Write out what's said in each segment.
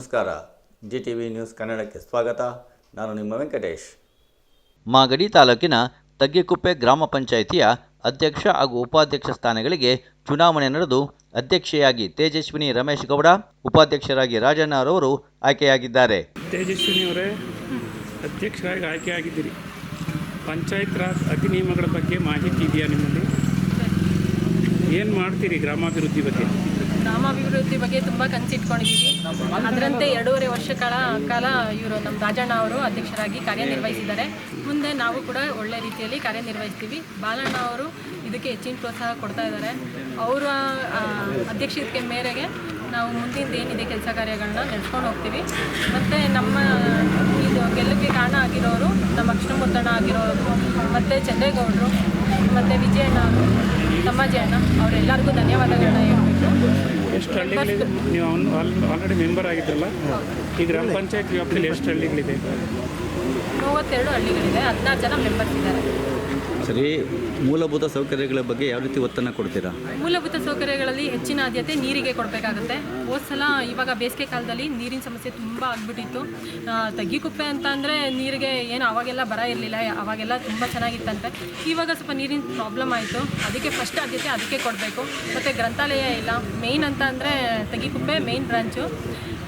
ನಮಸ್ಕಾರ. G T V news ಕನ್ನಡಕ್ಕೆ ಸ್ವಾಗತ. ನಾನು ನಿಮ್ಮ ವೆಂಕಟೇಶ್. ಮಾಗಡಿ ತಾಲೂಕಿನ ತಗ್ಗಿಕುಪ್ಪೆ ಗ್ರಾಮ ಪಂಚಾಯಿತಿಯ ಅಧ್ಯಕ್ಷ ಹಾಗೂ ಉಪಾಧ್ಯಕ್ಷ ಸ್ಥಾನಗಳಿಗೆ ಚುನಾವಣೆ ನಡೆದು ಅಧ್ಯಕ್ಷೆಯಾಗಿ ತೇಜಸ್ವಿನಿ ರಮೇಶ್ ಗೌಡ ಉಪಾಧ್ಯಕ್ಷರಾಗಿ ರಾಜಣ್ಣರವರು ಆಯ್ಕೆಯಾಗಿದ್ದಾರೆ. ತೇಜಸ್ವಿನಿ ಅವರೇ ಅಧ್ಯಕ್ಷರಾಗಿ ಆಯ್ಕೆಯಾಗಿದ್ದೀರಿ. ಪಂಚಾಯತ್ ರಾಜ್ ಅಧಿನಿಯಮಗಳ ಬಗ್ಗೆ ಮಾಹಿತಿ ಇದೆಯಾ ನಿಮ್ಮಲ್ಲಿ? ಏನು ಮಾಡ್ತೀರಿ ಗ್ರಾಮಾಭಿವೃದ್ಧಿ ಬಗ್ಗೆ? ಗ್ರಾಮಾಭಿವೃದ್ಧಿ ಬಗ್ಗೆ ತುಂಬ ಕನಸಿಟ್ಕೊಂಡಿದ್ದೀವಿ ಅದರಂತೆ ಎರಡೂವರೆ ವರ್ಷ ಕಾಲ ಇವರು ನಮ್ಮ ರಾಜಣ್ಣ ಅವರು ಅಧ್ಯಕ್ಷರಾಗಿ ಕಾರ್ಯನಿರ್ವಹಿಸಿದ್ದಾರೆ. ಮುಂದೆ ನಾವು ಕೂಡ ಒಳ್ಳೆ ರೀತಿಯಲ್ಲಿ ಕಾರ್ಯನಿರ್ವಹಿಸ್ತೀವಿ. ಬಾಲಣ್ಣ ಅವರು ಇದಕ್ಕೆ ಹೆಚ್ಚಿನ ಪ್ರೋತ್ಸಾಹ ಕೊಡ್ತಾ ಇದ್ದಾರೆ. ಅವರ ಅಧ್ಯಕ್ಷತೆ ಮೇರೆಗೆ ನಾವು ಮುಂದಿನ ಏನಿದೆ ಕೆಲಸ ಕಾರ್ಯಗಳನ್ನ ನಡೆಸ್ಕೊಂಡು ಹೋಗ್ತೀವಿ. ಮತ್ತು ನಮ್ಮ, ಇದು ಗೆಲ್ಲಕ್ಕೆ ಕಾರಣ ಆಗಿರೋರು ನಮ್ಮ ಕೃಷ್ಣಮೂರ್ತಣ್ಣ ಆಗಿರೋರು, ಮತ್ತು ಚಂದ್ರೇಗೌಡರು, ಮತ್ತು ವಿಜಯಣ್ಣ ಅವರು ಅಣ್ಣ ಅವರೆಲ್ಲರಿಗೂ ಧನ್ಯವಾದಗಳನ್ನ ಹೇಳ್ಬೇಕು. ಎಷ್ಟು ಹಳ್ಳಿಗಳಿದೆ? ನೀವು ಆಲ್ರೆಡಿ ಮೆಂಬರ್ ಆಗಿದ್ದಲ್ಲ? ಈ ಗ್ರಾಮ ಪಂಚಾಯತ್ ವ್ಯಾಪ್ತಿಯಲ್ಲಿ ಎಷ್ಟು ಹಳ್ಳಿಗಳಿದೆ? ಮೂವತ್ತೆರಡು ಹಳ್ಳಿಗಳಿದೆ. ಹದಿನಾರು ಜನ ಮೆಂಬರ್ಸ್ ಇದ್ದಾರೆ. ಸರಿ, ಮೂಲಭೂತ ಸೌಕರ್ಯಗಳ ಬಗ್ಗೆ ಯಾವ ರೀತಿ ಒತ್ತನ್ನು ಕೊಡ್ತೀರಾ? ಮೂಲಭೂತ ಸೌಕರ್ಯಗಳಲ್ಲಿ ಹೆಚ್ಚಿನ ಆದ್ಯತೆ ನೀರಿಗೆ ಕೊಡಬೇಕಾಗುತ್ತೆ. ಹೋದ ಸಲ ಇವಾಗ ಬೇಸಿಗೆ ಕಾಲದಲ್ಲಿ ನೀರಿನ ಸಮಸ್ಯೆ ತುಂಬ ಆಗ್ಬಿಟ್ಟಿತ್ತು. ತಗ್ಗಿ ತಗ್ಗಿಕುಪ್ಪೆ ಅಂತ ಅಂದರೆ ನೀರಿಗೆ ಏನು ಅವಾಗೆಲ್ಲ ಬರ ಇರಲಿಲ್ಲ, ಅವಾಗೆಲ್ಲ ತುಂಬ ಚೆನ್ನಾಗಿತ್ತಂತೆ. ಇವಾಗ ಸ್ವಲ್ಪ ನೀರಿನ ಪ್ರಾಬ್ಲಮ್ ಆಯಿತು. ಅದಕ್ಕೆ ಫಸ್ಟ್ ಆದ್ಯತೆ ಅದಕ್ಕೆ ಕೊಡಬೇಕು. ಮತ್ತು ಗ್ರಂಥಾಲಯ ಇಲ್ಲ. ಮೇಯ್ನ್ ಅಂತ ಅಂದರೆ ತಗ್ಗಿಕುಪ್ಪೆ ಮೇಯ್ನ್ ಬ್ರಾಂಚು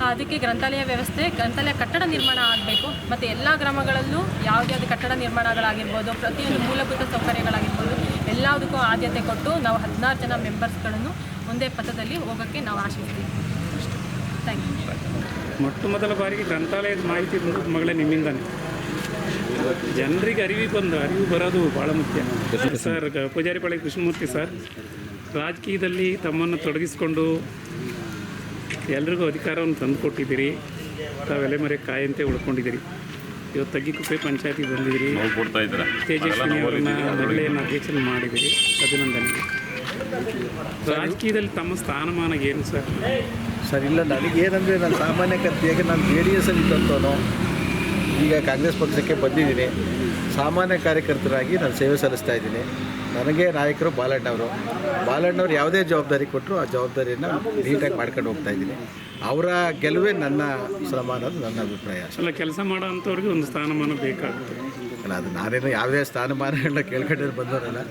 ಅದಕ್ಕೆ ಗ್ರಂಥಾಲಯ ವ್ಯವಸ್ಥೆ ಗ್ರಂಥಾಲಯ ಕಟ್ಟಡ ನಿರ್ಮಾಣ ಆಗಬೇಕು. ಮತ್ತು ಎಲ್ಲ ಗ್ರಾಮಗಳಲ್ಲೂ ಯಾವುದ್ಯಾವುದು ಕಟ್ಟಡ ನಿರ್ಮಾಣಗಳಾಗಿರ್ಬೋದು ಪ್ರತಿಯೊಂದು ಮೂಲಭೂತ ಸೌಕರ್ಯಗಳಾಗಿರ್ಬೋದು ಎಲ್ಲದಕ್ಕೂ ಆದ್ಯತೆ ಕೊಟ್ಟು ನಾವು ಹದಿನಾರು ಜನ ಮೆಂಬರ್ಸ್ಗಳನ್ನು ಒಂದೇ ಪಥದಲ್ಲಿ ಹೋಗೋಕ್ಕೆ ನಾವು ಆಶಿಸ್ತೀವಿ. ಥ್ಯಾಂಕ್ ಯು ಮೊಟ್ಟ ಮೊದಲ ಬಾರಿಗೆ ಗ್ರಂಥಾಲಯದ ಮಾಹಿತಿ ಬಂದದ್ದು ಮಗಳೇ ನಿಮ್ಮಿಂದನೇ. ಜನರಿಗೆ ಅರಿವು ಬಂದು ಅರಿವು ಬರೋದು ಭಾಳ ಮುಖ್ಯ. ಸರ್ ಗ- ಪೂಜಾರಿಪಾಳ್ಯ ಕೃಷ್ಣಮೂರ್ತಿ ಸರ್ ರಾಜಕೀಯದಲ್ಲಿ ತಮ್ಮನ್ನು ತೊಡಗಿಸಿಕೊಂಡು ಎಲ್ರಿಗೂ ಅಧಿಕಾರವನ್ನು ತಂದುಕೊಟ್ಟಿದ್ದೀರಿ. ತಾವೆಲೆ ಮರೆ ಕಾಯಂತೆ ಉಳ್ಕೊಂಡಿದ್ದೀರಿ. ಇವತ್ತು ತಗ್ಗಿಕುಪ್ಪೆ ಪಂಚಾಯತಿಗೆ ಬಂದಿದ್ದೀರಿ. ತೇಜಸ್ವಿನಿ ಅವರನ್ನ ಮಹಿಳೆಯನ್ನು ಅಧ್ಯಕ್ಷನ ಮಾಡಿದ್ದೀರಿ. ಅಭಿನಂದನೆ. ರಾಜಕೀಯದಲ್ಲಿ ತಮ್ಮ ಸ್ಥಾನಮಾನ ಏನು ಸರ್? ಸರ್ ಇಲ್ಲ ನನಗೇನಂದರೆ ನಾನು ಸಾಮಾನ್ಯ ಕರ್ತಿಯಾಗಿ ನಾನು ಜೆ ಡಿ ಎಸ್ಸಲ್ಲಿ ಇದ್ದಂಥವನು ಈಗ ಕಾಂಗ್ರೆಸ್ ಪಕ್ಷಕ್ಕೆ ಬಂದಿದ್ದೀನಿ. ಸಾಮಾನ್ಯ ಕಾರ್ಯಕರ್ತರಾಗಿ ನಾನು ಸೇವೆ ಸಲ್ಲಿಸ್ತಾ ಇದ್ದೀನಿ. ನನಗೆ ನಾಯಕರು ಬಾಲಣ್ಣವರು. ಬಾಲಣ್ಣವ್ರು ಯಾವುದೇ ಜವಾಬ್ದಾರಿ ಕೊಟ್ಟರು ಆ ಜವಾಬ್ದಾರಿಯನ್ನು ನೀಟಾಗಿ ಮಾಡ್ಕೊಂಡು ಹೋಗ್ತಾ ಇದ್ದೀನಿ. ಅವರ ಗೆಲುವೇ ನನ್ನ ಶ್ರಮ ಅನ್ನೋದು ನನ್ನ ಅಭಿಪ್ರಾಯ. ಅಲ್ಲ ಕೆಲಸ ಮಾಡೋ ಅಂಥವ್ರಿಗೆ ಒಂದು ಸ್ಥಾನಮಾನ ಬೇಕಾಗುತ್ತೆ. ಅಲ್ಲ ಅದು ನಾನೇನು ಯಾವುದೇ ಸ್ಥಾನಮಾನಗಳನ್ನ ಕೇಳ್ಕೊಂಡಿದ್ದು ಬಂದವರಲ್ಲ.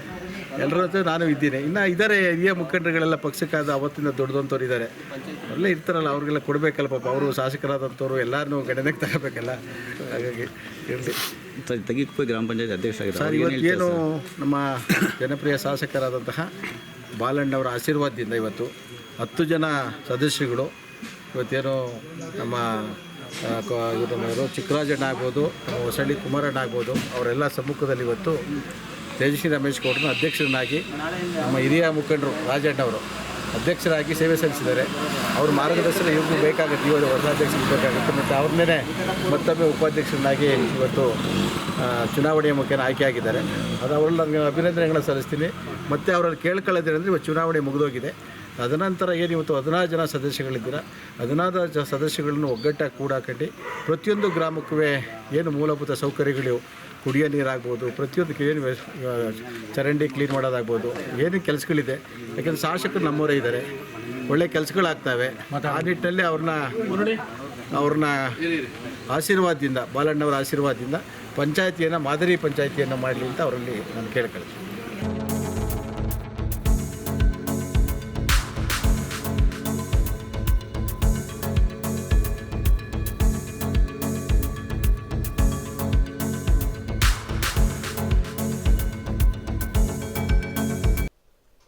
ಎಲ್ಲರ ಹತ್ರ ನಾನು ಇದ್ದೀನಿ. ಇನ್ನು ಇದ್ದಾರೆ ಹಿರಿಯ ಮುಖಂಡರುಗಳೆಲ್ಲ ಪಕ್ಷಕ್ಕಾದ ಅವತ್ತಿಂದ ದೊಡ್ಡದಂಥವ್ರು ಇದ್ದಾರೆ ಎಲ್ಲ ಇರ್ತಾರಲ್ಲ ಅವ್ರಿಗೆಲ್ಲ ಕೊಡಬೇಕಲ್ಲ ಪಾಪ. ಅವರು ಶಾಸಕರಾದಂಥವ್ರು ಎಲ್ಲರನ್ನೂ ಗಣನೆಗೆ ತಗೋಬೇಕಲ್ಲ. ಹಾಗಾಗಿ ಇರಲಿ. ತಗ್ಗಿಕುಪ್ಪೆ ಗ್ರಾಮ ಪಂಚಾಯತ್ ಅಧ್ಯಕ್ಷ ಸರ್ ಇವತ್ತೇನು ನಮ್ಮ ಜನಪ್ರಿಯ ಶಾಸಕರಾದಂತಹ ಬಾಲಣ್ಣವರ ಆಶೀರ್ವಾದದಿಂದ ಇವತ್ತು ಹತ್ತು ಜನ ಸದಸ್ಯರುಗಳು ಇವತ್ತೇನು ನಮ್ಮ ಇವರು ಚಿಕ್ಕರಾಜಣ್ಣ ಆಗ್ಬೋದು ಹೊಸಳ್ಳಿ ಕುಮಾರಣ್ಣ ಆಗ್ಬೋದು ಅವರೆಲ್ಲ ಸಮ್ಮುಖದಲ್ಲಿ ಇವತ್ತು ತೇಜಸ್ವಿ ರಮೇಶ್ ಗೌಡ್ರನ್ನ ಅಧ್ಯಕ್ಷರನ್ನಾಗಿ ನಮ್ಮ ಹಿರಿಯ ಮುಖಂಡರು ರಾಜಣ್ಣವರು ಅಧ್ಯಕ್ಷರಾಗಿ ಸೇವೆ ಸಲ್ಲಿಸಿದ್ದಾರೆ. ಅವ್ರ ಮಾರ್ಗದರ್ಶನ ಇವ್ರಿಗೂ ಬೇಕಾಗುತ್ತೆ. ಇವರು ಹೊಸ ಅಧ್ಯಕ್ಷರು ಬೇಕಾಗುತ್ತೆ ಮತ್ತು ಅವ್ರನ್ನೇ ಮತ್ತೊಮ್ಮೆ ಉಪಾಧ್ಯಕ್ಷರನ್ನಾಗಿ ಇವತ್ತು ಚುನಾವಣೆಯ ಮುಖೇನ ಆಯ್ಕೆಯಾಗಿದ್ದಾರೆ. ಅದು ಅವರಲ್ಲಿ ನನಗೆ ಅಭಿನಂದನೆಗಳನ್ನ ಸಲ್ಲಿಸ್ತೀನಿ. ಮತ್ತು ಅವರಲ್ಲಿ ಕೇಳ್ಕೊಳ್ಳೋದೇನೆಂದರೆ ಇವತ್ತು ಚುನಾವಣೆ ಮುಗಿದೋಗಿದೆ. ತದನಂತರ ಏನು ಇವತ್ತು ಹದಿನಾರು ಜನ ಸದಸ್ಯಗಳಿದ್ದೀರ? ಹದಿನಾರು ಜ ಸದಸ್ಯಗಳನ್ನು ಒಗ್ಗಟ್ಟಾಗಿ ಕೂಡಾಕಂಡು ಪ್ರತಿಯೊಂದು ಗ್ರಾಮಕ್ಕೂ ಏನು ಮೂಲಭೂತ ಸೌಕರ್ಯಗಳು ಕುಡಿಯೋ ನೀರಾಗ್ಬೋದು ಪ್ರತಿಯೊಂದಕ್ಕೆ ಏನು ಚರಂಡಿ ಕ್ಲೀನ್ ಮಾಡೋದಾಗ್ಬೋದು ಏನು ಕೆಲಸಗಳಿದೆ. ಯಾಕೆಂದರೆ ಶಾಸಕರು ನಮ್ಮವರೇ ಇದ್ದಾರೆ. ಒಳ್ಳೆ ಕೆಲಸಗಳಾಗ್ತವೆ. ಆ ನಿಟ್ಟಿನಲ್ಲಿ ಅವ್ರನ್ನ ಅವ್ರನ್ನ ಆಶೀರ್ವಾದದಿಂದ ಬಾಲಣ್ಣವರ ಆಶೀರ್ವಾದದಿಂದ ಪಂಚಾಯತಿಯನ್ನು ಮಾದರಿ ಪಂಚಾಯತಿಯನ್ನು ಮಾಡಲಿ ಅಂತ ಅವರಲ್ಲಿ ನಾನು ಕೇಳ್ಕೊಳ್ತೀನಿ.